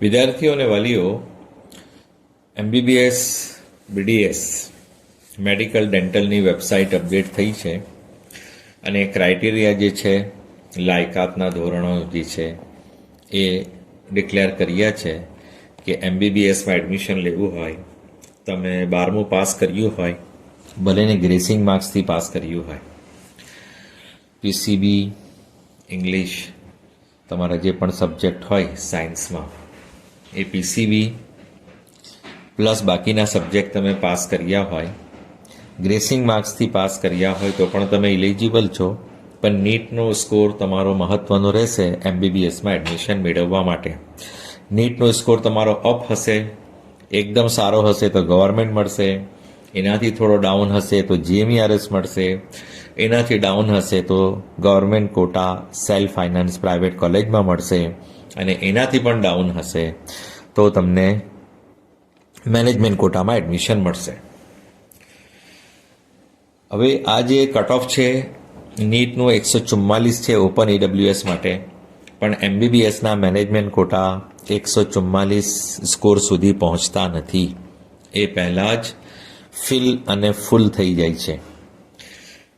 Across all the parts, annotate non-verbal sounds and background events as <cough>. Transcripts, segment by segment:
વિદ્યાર્થીઓ અને વાલીઓ એમબીબીએસ બીડીએસ મેડિકલ ડેન્ટલની વેબસાઇટ અપડેટ થઈ છે. અને ક્રાઇટેરિયા જે છે, લાયકાતના ધોરણો જે છે, એ ડિક્લેર કર્યા છે કે એમબીબીએસમાં એડમિશન લેવું હોય, તમે બારમું પાસ કર્યું હોય ભલેને ગ્રેસિંગ માર્ક્સથી પાસ કર્યું હોય. પીસીબી ઇંગ્લિશ તમારા જે પણ સબ્જેક્ટ હોય સાયન્સમાં એ પીસીબી પ્લસ બાકીના સબ્જેક્ટ તમે પાસ કર્યા હોય ગ્રેસિંગ માર્ક્સથી પાસ કર્યા હોય તો પણ તમે ઇલિજિબલ છો, પણ નીટનો સ્કોર તમારો મહત્વનો રહેશે એમબીબીએસમાં એડમિશન મેળવવા માટે. નીટનો સ્કોર તમારો અપ હશે, એકદમ સારો હશે તો ગવર્મેન્ટ મળશે, એનાથી થોડો ડાઉન હશે તો જીએમઈઆરએસ મળશે, એનાથી ડાઉન હશે તો government quota self finance private કોલેજમાં મળશે અને એનાથી પણ ડાઉન હશે, તો તમને મેનેજમેન્ટ કોટામાં એડમિશન મળશે. હવે આ જે કટ ઓફ છે, નીટનું એકસો ચુમ્માલીસ છે ઓપન ઈડબ્લ્યુએસ માટે, પણ એમબીબીએસના મેનેજમેન્ટ કોટા એકસો ચુમ્માલીસ સ્કોર સુધી પહોંચતા નથી. એ પહેલાં જ ફિલ અને ફૂલ થઈ જાય છે.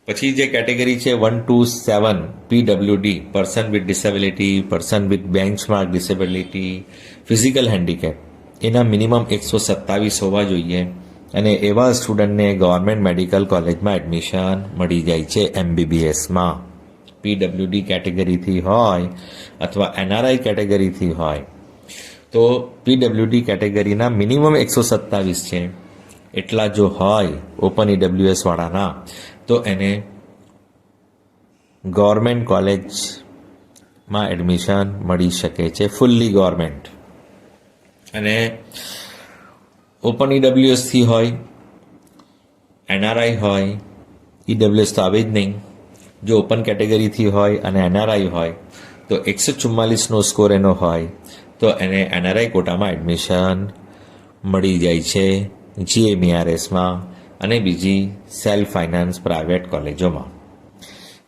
પછી જે કેટેગરી છે one, two, seven, PWD, person with disability, person with benchmark disability, physical handicap. એના મિનિમમ એકસો સત્તાવીસ હોવા જોઈએ અને એવા સ્ટુડન્ટને ગવર્મેન્ટ મેડિકલ કોલેજમાં એડમિશન મળી જાય છે એમબીબીએસમાં. પીડબ્લ્યુડી કેટેગરીથી હોય અથવા એનઆરઆઈ કેટેગરીથી હોય. તો પીડબ્લ્યુડી કેટેગરીના મિનિમમ એકસો સત્તાવીસ છે. એટલા જો હોય ઓપન ઈડબ્લ્યુએસ વાળાના તો એને ગવર્મેન્ટ કોલેજમાં એડમિશન મળી શકે છે, ફૂલ્લી ગવર્મેન્ટ. અને ઓપન ઈડબ્લ્યુએસથી હોય એનઆરઆઈ હોય ઈડબ્લ્યુએસ તો આવે જ નહીં. જો ઓપન કેટેગરીથી હોય અને એનઆરઆઈ હોય, તો એકસો ચુમ્માલીસનો સ્કોર એનો હોય, તો એને એનઆરઆઈ કોટામાં એડમિશન મળી જાય છે જીએમઈઆરએસમાં અને બીજી સેલ્ફ ફાઇનાન્સ પ્રાઇવેટ કોલેજોમાં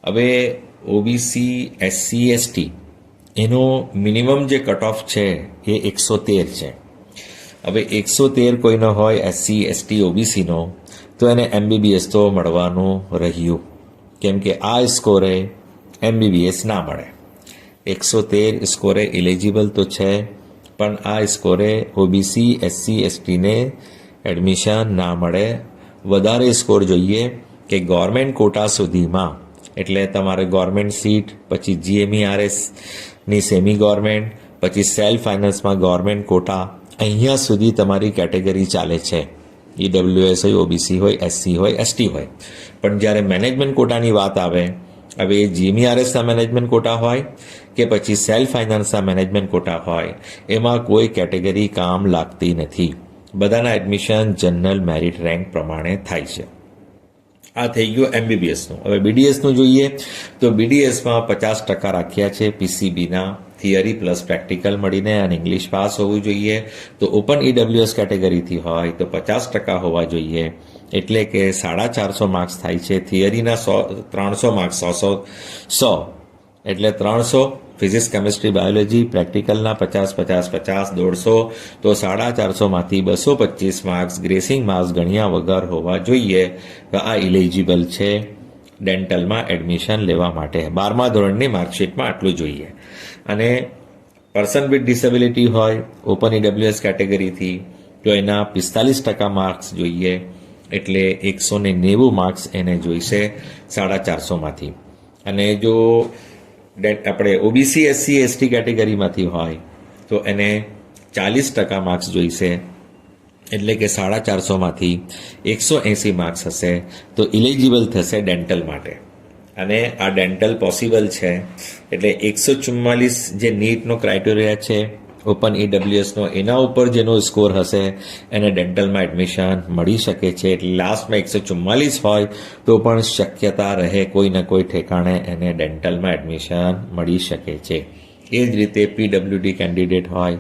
હવે ઓબીસી એસસી એસટી એનો મિનિમમ જે કટ ઓફ છે એ એકસો તેર છે. હવે એકસો તેર કોઈનો હોય એસસી એસટી ઓબીસીનો તો એને એમબીબીએસ તો મળવાનું રહ્યું. કેમ કે આ સ્કોરે એમબીબીએસ ના મળે. એકસો તેર સ્કોરે એલિજિબલ તો છે, પણ આ સ્કોરે ઓબીસી એસસી એસટીને એડમિશન ના મળે વધારે સ્કોર જોઈએ કે ગવર્મેન્ટ કોટા સુધીમાં. એટલે તમારે ગવર્મેન્ટ સીટ પછી જીએમઈઆરએસની સેમી ગવર્મેન્ટ પછી સેલ્ફ ફાઇનાન્સમાં ગવર્મેન્ટ કોટા અહીંયા સુધી તમારી કેટેગરી ચાલે છે. ઈડબ્લ્યુએસ હોય ઓબીસી હોય એસસી હોય એસટી હોય. પણ જ્યારે મેનેજમેન્ટ કોટાની વાત આવે, હવે એ જીએમઈઆરએસના મેનેજમેન્ટ કોટા હોય કે પછી સેલ્ફ ફાઇનાન્સના મેનેજમેન્ટ કોટા હોય, એમાં કોઈ કેટેગરી કામ લાગતી નથી. બધાના એડમિશન જનરલ મેરિટ રેન્ક પ્રમાણે થાય છે. આ થઈ ગયું એમબીબીએસનું હવે બીડીએસનું જોઈએ તો બીડીએસમાં પચાસ ટકા રાખ્યા છે પીસીબીના થિયરી પ્લસ પ્રેક્ટિકલ મળીને અને ઇંગ્લિશ પાસ હોવું જોઈએ. તો ઓપન ઈડબ્લ્યુએસ કેટેગરીથી હોય તો પચાસ ટકા હોવા જોઈએ. એટલે કે સાડા ચારસો માર્ક્સ થાય છે. થિયરીના સો, ત્રણસો માર્ક્સ સો સો. એટલે ત્રણસો ફિઝિક્સ, કેમિસ્ટ્રી, બાયોલોજી, પ્રેક્ટિકલના પચાસ પચાસ પચાસ, દોઢસો, તો સાડા ચારસોમાંથી બસો પચીસ માર્ક્સ ગ્રેસિંગ માર્ક્સ ગણ્યા વગર હોવા જોઈએ. તો આ ઇલિજિબલ છે. ડેન્ટલમાં એડમિશન લેવા માટે. બારમા ધોરણની માર્કશીટમાં આટલું જોઈએ. અને પર્સન વિથ ડિસેબિલિટી હોય, ઓપન ઈડબ્લ્યુએસ કેટેગરીથી, તો એના પિસ્તાલીસ ટકા માર્ક્સ જોઈએ. એટલે એકસો નેવું માર્ક્સ એને જોઈશે સાડા ચારસોમાંથી. અને જો આપણે ઓબીસી એસસી એસટી કેટેગરીમાંથી હોય, તો એને ચાલીસ ટકા માર્ક્સ જોઈશે. એટલે કે સાડા ચારસોમાંથી એકસો એંસી માર્ક્સ હશે. તો ઇલિજિબલ થશે ડેન્ટલ માટે. અને આ ડેન્ટલ પોસિબલ છે. એટલે એકસો ચુમ્માલીસ જે નીટનો ક્રાઇટેરિયા છે ઓપન ઈડબ્લ્યુએસનો એના ઉપર જેનો સ્કોર હશે, એને ડેન્ટલમાં એડમિશન મળી શકે છે. એટલે લાસ્ટમાં એકસો ચુમ્માલીસ હોય તો પણ શક્યતા રહે કોઈ ને કોઈ ઠેકાણે એને ડેન્ટલમાં એડમિશન મળી શકે છે. એ જ રીતે પીડબ્લ્યુડી કેન્ડિડેટ હોય,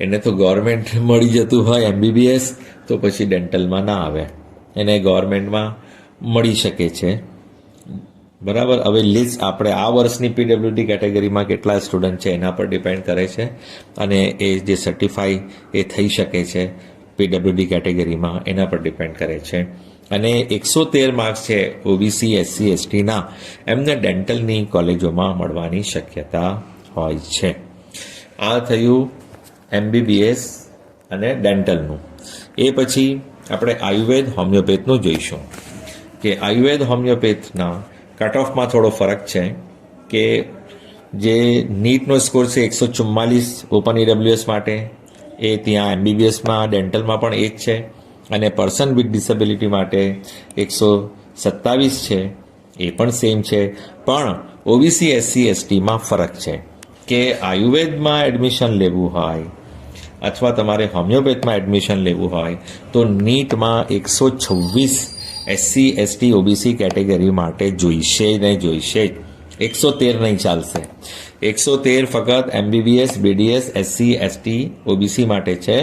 એને તો ગવર્મેન્ટ <laughs> મળી જતું હોય એમબીબીએસ તો પછી ડેન્ટલમાં ના આવે. એને ગવર્મેન્ટમાં મળી શકે છે. બરાબર? હવે લિસ્ટ આપણે આ વર્ષની પીડબ્લ્યુડી કેટેગરીમાં કેટલા સ્ટુડન્ટ છે એના પર ડિપેન્ડ કરે છે અને એ જે સર્ટિફાઈ એ થઈ શકે છે પીડબ્લ્યુડી કેટેગરીમાં એના પર ડિપેન્ડ કરે છે. અને એકસો તેર માર્ક્સ છે ઓબીસી એસસી એસટીના એમને ડેન્ટલની કોલેજોમાં મળવાની શક્યતા હોય છે. આ થયું એમબીબીએસ અને ડેન્ટલનું એ પછી આપણે આયુર્વેદ, હોમિયોપેથનું જોઈશું. કે આયુર્વેદ, હોમિયોપેથના કટ ઓફમાં થોડો ફરક છે કે જે નીટનો સ્કોર છે એકસો ચુમ્માલીસ ઓપન ઈડબ્લ્યુએસ માટે, એ ત્યાં એમબીબીએસમાં ડેન્ટલમાં પણ એ જ છે. અને પર્સન વિથ ડિસેબિલિટી માટે એકસો સત્તાવીસ છે, એ પણ સેમ છે. પણ ઓબીસી એસસી એસટીમાં ફરક છે કે આયુર્વેદમાં એડમિશન લેવું હોય અથવા તમારે હોમિયોપેથમાં એડમિશન લેવું હોય, તો નીટમાં એકસો છવ્વીસ એસસી, એસટી, ઓબીસી કેટેગરી માટે જોઈશે ને જોઈશે જ. એકસો તેર નહીં ચાલશે. એકસો તેર ફક્ત MBBS, BDS, SC, ST, OBC માટે છે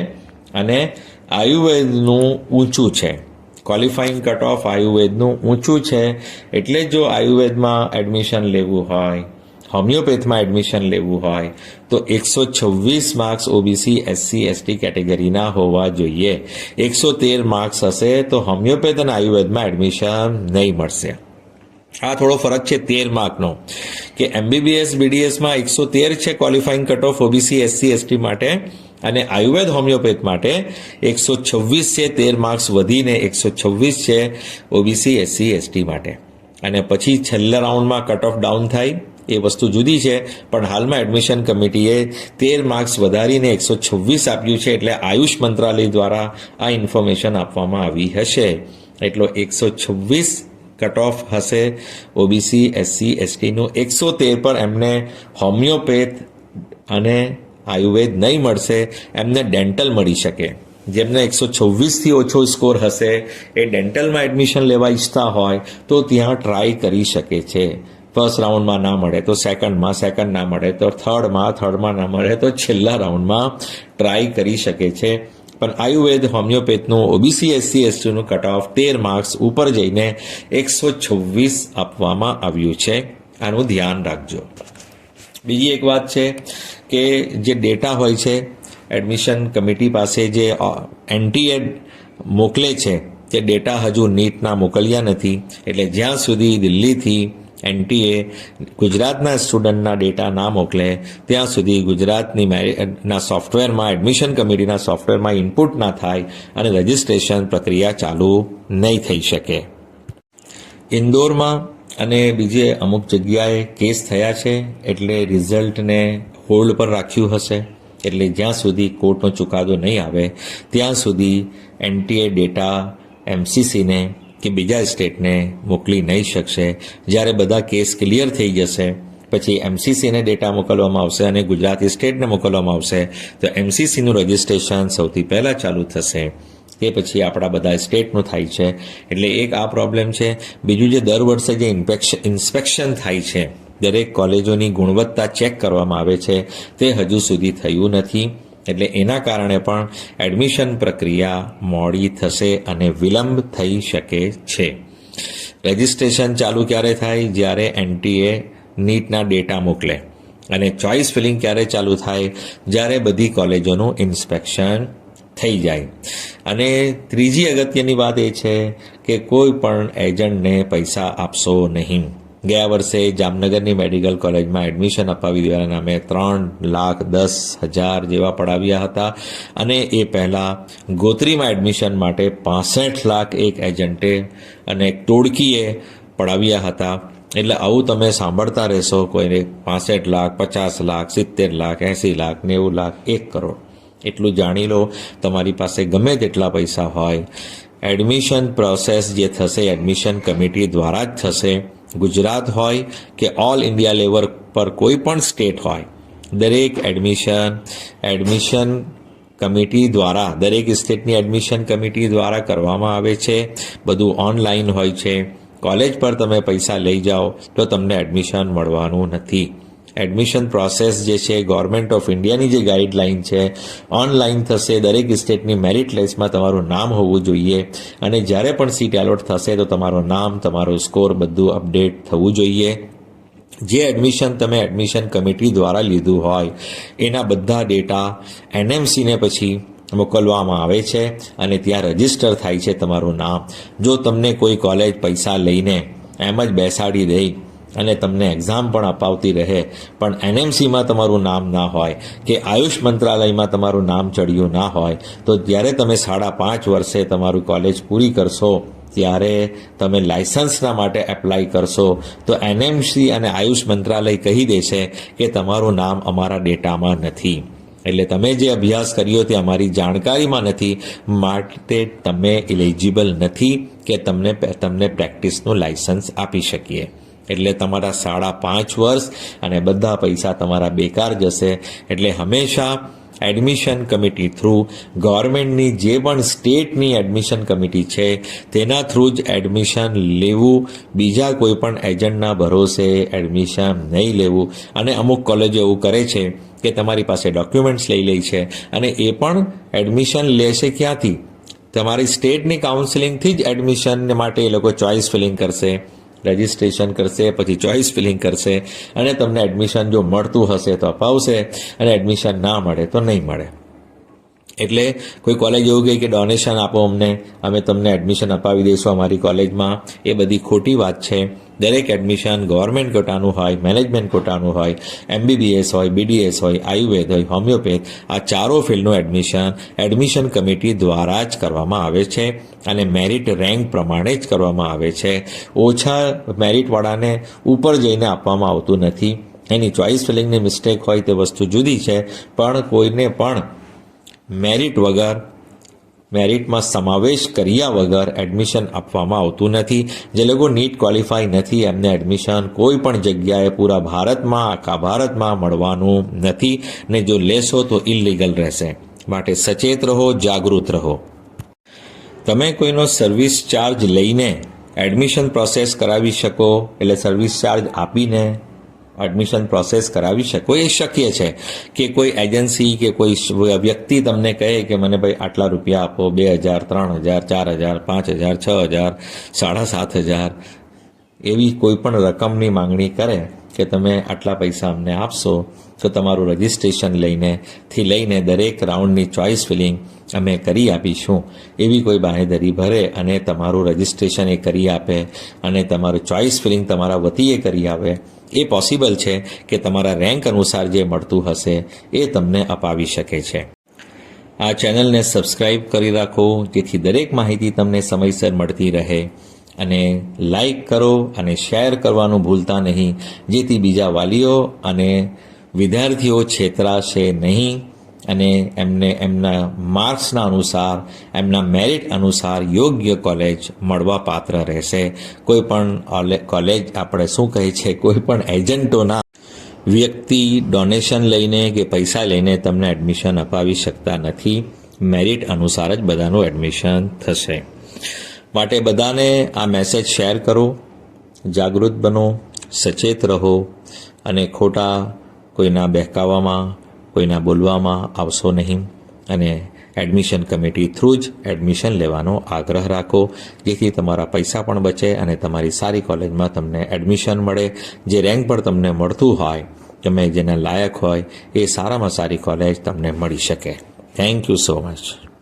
અને આયુર્વેદનું ઊંચું છે. ક્વોલિફાઈંગ કટ ઓફ આયુર્વેદનું ઊંચું છે. એટલે જો આયુર્વેદમાં એડમિશન લેવું હોય હોમિયોપેથમાં એડમિશન લેવું હોય, તો એકસો છવ્વીસ માર્ક્સ ઓબીસી એસસી એસટી કેટેગરીના હોવા જોઈએ. એકસો તેર માર્ક્સ હશે તો હોમિયોપેથ અને આયુર્વેદમાં એડમિશન નહીં મળશે. આ થોડો ફરક છે તેર માર્કનો. કે એમબીબીએસ બીડીએસમાં એકસો તેર છે qualifying cut off OBC SC ST માટે, અને આયુર્વેદ હોમિયોપેથ માટે એકસો છવ્વીસ છે તેર માર્ક્સ વધીને એકસો છવ્વીસ છે ઓબીસી એસસી એસટી માટે. અને પછી છેલ્લા રાઉન્ડમાં કટ ઓફ ડાઉન થાય. એ વસ્તુ જુદી છે, પણ હાલમાં એડમિશન કમિટીએ તેર માર્ક્સ વધારીને એકસો છવ્વીસ આપ્યું છે, એટલે આયુષ મંત્રાલય દ્વારા આ ઇન્ફોર્મેશન આપવામાં આવી હશે. એટલો એકસો છવ્વીસ cut off OBC SC SC એસટીનું એકસો તેર પર એમને હોમિયોપેથ અને આયુર્વેદ નહીં મળશે, એમને ડેન્ટલ મળી શકે. જેમને એકસો છવ્વીસથી ઓછો સ્કોર હશે, એ ડેન્ટલમાં એડમિશન લેવા ઈચ્છતા હોય, તો ત્યાં ટ્રાય કરી શકે છે. ફર્સ્ટ રાઉન્ડમાં ના મળે તો સેકન્ડમાં સેકન્ડ ના મળે તો થર્ડમાં થર્ડમાં ના મળે તો છેલ્લા રાઉન્ડમાં ટ્રાય કરી શકે છે. પણ આયુર્વેદ, હોમિયોપેથનું ઓબીસી એસસી એસટીનું કટ ઓફ તેર માર્ક્સ ઉપર જઈને એકસો છવ્વીસ આપવામાં આવ્યું છે. આનું ધ્યાન રાખજો. બીજી એક વાત છે કે જે ડેટા હોય છે એડમિશન કમિટી પાસે જે એનટીએ મોકલે છે, તે ડેટા હજુ નીટના મોકલ્યા નથી. એટલે જ્યાં સુધી દિલ્હીથી એનટીએ ગુજરાતના સ્ટુડન્ટના ડેટા ના મોકલે, ત્યાં સુધી ગુજરાતની ના સોફ્ટવેરમાં એડમિશન કમિટીના સોફ્ટવેરમાં ઇનપુટ ના થાય અને રજિસ્ટ્રેશન પ્રક્રિયા ચાલુ નહીં થઈ શકે. ઇન્દોરમાં અને બીજે અમુક જગ્યાએ કેસ થયા છે, એટલે રિઝલ્ટને હોલ્ડ પર રાખ્યું હશે. એટલે જ્યાં સુધી કોર્ટનો ચુકાદો નહીં આવે, ત્યાં સુધી એનટીએ ડેટા એમસીસીને કે બીજા સ્ટેટને મોકલી નહીં શકશે. જ્યારે બધા કેસ ક્લિયર થઈ જશે, પછી એમસીસીને ડેટા મોકલવામાં આવશે અને ગુજરાતી સ્ટેટને મોકલવામાં આવશે, તો એમસીસીનું રજિસ્ટ્રેશન સૌથી પહેલાં ચાલુ થશે. તે પછી આપણા બધા સ્ટેટનું થાય છે. એટલે એક આ પ્રોબ્લેમ છે. બીજું જે દર વર્ષે જે ઇન્સ્પેક્શન થાય છે, દરેક કોલેજોની ગુણવત્તા ચેક કરવામાં આવે છે. તે હજુ સુધી થયું નથી. એટલે એના કારણે પણ એડમિશન પ્રક્રિયા મોડી થશે અને વિલંબ થઈ શકે છે. રજિસ્ટ્રેશન ચાલુ ક્યારે થાય? જ્યારે એનટીએ નીટના ડેટા મોકલે. અને ચોઇસ ફિલિંગ ક્યારે ચાલુ થાય? જ્યારે બધી કોલેજોનું ઇન્સ્પેક્શન થઈ જાય. અને ત્રીજી અગત્યની વાત એ છે કે કોઈ પણ એજન્ટને પૈસા આપશો નહીં. ગયા વર્ષે જામનગરની મેડિકલ કોલેજમાં એડમિશન અપાવી દેવાના નામે ત્રણ લાખ દસ હજાર જેવા પડાવ્યા હતા. અને એ પહેલાં ગોત્રીમાં એડમિશન માટે પાસઠ લાખ એક એજન્ટે અને એક ટોળકીએ પડાવ્યા હતા. એટલે આવું તમે સાંભળતા રહેશો કોઈને પાસઠ લાખ, પચાસ લાખ, સિત્તેર લાખ, એંસી લાખ, નેવું લાખ, એક કરોડ. એટલું જાણી લો, તમારી પાસે ગમે તેટલા પૈસા હોય, એડમિશન પ્રોસેસ જે થશે, એડમિશન કમિટી દ્વારા જ થશે ગુજરાત હોય કે ઓલ ઇન્ડિયા લેવલ પર કોઈ પણ સ્ટેટ હોય, દરેક એડમિશન એડમિશન કમિટી દ્વારા, દરેક સ્ટેટની એડમિશન કમિટી દ્વારા કરવામાં આવે છે. બધું ઓનલાઈન હોય છે. કોલેજ પર તમે પૈસા લઈ જાઓ તો તમને એડમિશન મળવાનું નથી. એડમિશન પ્રોસેસ જે છે ગવર્મેન્ટ ઓફ ઇન્ડિયાની જે ગાઈડલાઈન છે ઓનલાઈન થશે. દરેક સ્ટેટની મેરિટ લિસ્ટમાં તમારું નામ હોવું જોઈએ. અને જ્યારે પણ સીટ એલોટ થશે, તો તમારું નામ, તમારો સ્કોર બધું અપડેટ થવું જોઈએ. જે એડમિશન તમે એડમિશન કમિટી દ્વારા લીધું હોય, એના બધા ડેટા એનએમસીને પછી મોકલવામાં આવે છે અને ત્યાં રજિસ્ટર થાય છે તમારું નામ. જો તમને કોઈ કોલેજ પૈસા લઈને એમ જ બેસાડી દે અને તમને એક્ઝામ પણ અપાવતી રહે. પણ એનએમસીમાં તમારું નામ ના હોય, કે આયુષ મંત્રાલયમાં તમારું નામ ચડ્યું ના હોય, તો જ્યારે તમે સાડા પાંચ વર્ષે તમારું કોલેજ પૂરી કરશો, ત્યારે તમે લાયસન્સના માટે એપ્લાય કરશો. તો એનએમસી અને આયુષ મંત્રાલય કહી દેશે કે તમારું નામ અમારા ડેટામાં નથી. એટલે તમે જે અભ્યાસ કર્યો તે અમારી જાણકારીમાં નથી. માટે તમે ઇલિજિબલ નથી કે તમને તમને પ્રેક્ટિસનું લાયસન્સ આપી શકીએ. એટલે તમારા સાડા પાંચ વર્ષ અને બધા પૈસા તમારા બેકાર જશે. એટલે હંમેશા એડમિશન કમિટી થ્રુ ગવર્મેન્ટની જે પણ સ્ટેટની એડમિશન કમિટી છે, તેના થ્રુ જ એડમિશન લેવું. બીજા કોઈ પણ એજન્ટના ભરોસે એડમિશન નહીં લેવું. અને અમુક કોલેજો એવું કરે છે કે તમારી પાસે ડોક્યુમેન્ટ્સ લઈ લે છે અને એ પણ એડમિશન લેશે ક્યાંથી? તમારી સ્ટેટની કાઉન્સિલિંગથી જ એડમિશન માટે એ લોકો ચોઇસ ફિલિંગ કરશે. રજિસ્ટ્રેશન કરશે, પછી ચોઇસ ફિલિંગ કરશે, અને તમને એડમિશન જો મળતું હશે તો અપાવશે, અને એડમિશન ના મળે તો નહીં મળે. એટલે કોઈ કોલેજ એવું કહે કે ડોનેશન આપો અમને, અમે તમને એડમિશન અપાવી દઈશું અમારી કોલેજમાં એ બધી ખોટી વાત છે. દરેક એડમિશન ગવર્મેન્ટ કોટાનું હોય મેનેજમેન્ટ કોટાનું હોય એમબીબીએસ હોય બીડીએસ હોય, આયુર્વેદ હોય હોમિયોપેથ આ ચારો ફિલ્ડનું એડમિશન એડમિશન કમિટી દ્વારા જ કરવામાં આવે છે અને મેરિટ રેન્ક પ્રમાણે જ કરવામાં આવે છે. ઓછા મેરિટવાળાને ઉપર જઈને આપવામાં આવતું નથી. એની ચોઇસ ફિલિંગની મિસ્ટેક હોય તે વસ્તુ જુદી છે, પણ કોઈને પણ મેરિટ વગર, મેરિટમાં સમાવેશ કર્યા વગર એડમિશન આપવામાં આવતું નથી. જે લોકો નીટ ક્વોલિફાય નથી, એમને એડમિશન કોઈ પણ જગ્યાએ પૂરા ભારતમાં, આખા ભારતમાં મળવાનું નથી. ને જો લેશો તો ઇલીગલ રહેશે. માટે સચેત રહો, જાગૃત રહો. તમે કોઈનો સર્વિસ ચાર્જ લઈને એડમિશન પ્રોસેસ કરાવી શકો, એટલે સર્વિસ ચાર્જ આપીને એડમિશન પ્રોસેસ કરાવી શકો. એ શક્ય છે કે કોઈ એજન્સી કે કોઈ વ્યક્તિ તમને કહે કે મને ભાઈ આટલા રૂપિયા આપો, બે હજાર, ત્રણ હજાર, ચાર હજાર, પાંચ હજાર, છ હજાર, સાડા સાત હજાર, એવી કોઈ પણ રકમની માંગણી કરે કે તમે આટલા પૈસા અમને આપશો, તો તમારું રજિસ્ટ્રેશન લઈને, થી લઈને દરેક રાઉન્ડની ચોઇસ ફિલિંગ અમે કરી આપીશું. એવી કોઈ બાહેધરી ભરે અને તમારું રજિસ્ટ્રેશન એ કરી આપે અને તમારું ચોઇસ ફિલિંગ તમારા વતીએ કરી આવે એ પોસિબલ છે કે તમારા રેન્ક અનુસાર જે મળતું હશે એ તમને અપાવી શકે છે. આ ચેનલને સબસ્ક્રાઇબ કરી રાખો, જેથી દરેક માહિતી તમને સમયસર મળતી રહે. અને લાઈક કરો અને શેર કરવાનું ભૂલતા નહીં, જેથી બીજા વાલીઓ અને વિદ્યાર્થીઓ છેતરાશે નહીં. અને એમને, એમના માર્ક્સના અનુસાર, એમના મેરિટ અનુસાર યોગ્ય કોલેજ મળવા પાત્ર રહેશે. કોઈ પણ કોલેજ આપણે શું કહે છે, કોઈ પણ એજન્ટોના વ્યક્તિ ડોનેશન લઈને કે પૈસા લઈને તમને એડમિશન અપાવી શકતા નથી. મેરિટ અનુસાર જ બધાનું એડમિશન થશે. માટે બધાને આ મેસેજ શેર કરો. જાગૃત બનો, સચેત રહો અને ખોટા કોઈના બહેકાવામાં કોઈના બોલવામાં આવશો નહીં અને એડમિશન કમિટી થ્રુ જ એડમિશન લેવાનો આગ્રહ રાખો, જેથી તમારા પૈસા પણ બચે અને તમારી સારી કોલેજમાં તમને એડમિશન મળે. જે રેન્ક પર તમને મળતું હોય તમે જેને લાયક હોય, એ સારામાં સારી કોલેજ તમને મળી શકે. Thank you so much